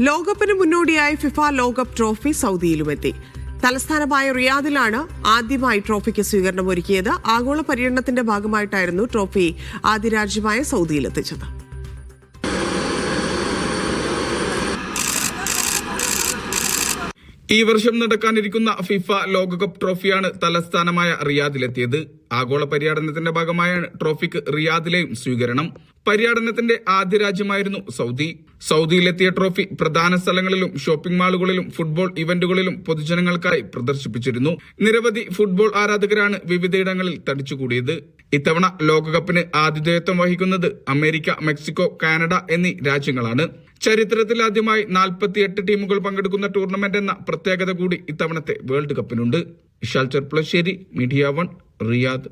ലോകകപ്പിന് മുന്നോടിയായി ഫിഫ ലോകകപ്പ് ട്രോഫി സൗദിയിലുമെത്തി. തലസ്ഥാനമായ റിയാദിലാണ് ആദ്യമായി ട്രോഫിക്ക് സ്വീകരണം ഒരുക്കിയത് ആഗോള പര്യടനത്തിന്റെ ഭാഗമായിട്ടായിരുന്നു ട്രോഫി ആദ്യ രാജ്യമായ സൗദിയിലെത്തിച്ചത്. ഈ വർഷം നടക്കാനിരിക്കുന്ന ഫിഫ ലോകകപ്പ് ട്രോഫിയാണ് തലസ്ഥാനമായ റിയാദിലെത്തിയത്. ആഗോള പര്യടനത്തിന്റെ ഭാഗമായാണ് ട്രോഫിക്ക് റിയാദിലെയും സ്വീകരണം. പര്യടനത്തിന്റെ ആദ്യ രാജ്യമായിരുന്നു സൗദി. സൗദിയിലെത്തിയ ട്രോഫി പ്രധാന സ്ഥലങ്ങളിലും ഷോപ്പിംഗ് മാളുകളിലും ഫുട്ബോൾ ഇവന്റുകളിലും പൊതുജനങ്ങൾക്കായി പ്രദർശിപ്പിച്ചിരുന്നു. നിരവധി ഫുട്ബോൾ ആരാധകരാണ് വിവിധയിടങ്ങളിൽ തടിച്ചുകൂടിയത്. ഇത്തവണ ലോകകപ്പിന് ആതിഥേയത്വം വഹിക്കുന്നത് അമേരിക്ക മെക്സിക്കോ കാനഡ എന്നീ രാജ്യങ്ങളാണ്. ചരിത്രത്തിൽ ആദ്യമായി നാൽപ്പത്തിയെട്ട് ടീമുകൾ പങ്കെടുക്കുന്ന ടൂർണമെന്റ് എന്ന പ്രത്യേകത കൂടി ഇത്തവണത്തെ world കപ്പിനുണ്ട്. Ishal Cherpulassery media one Riyadh.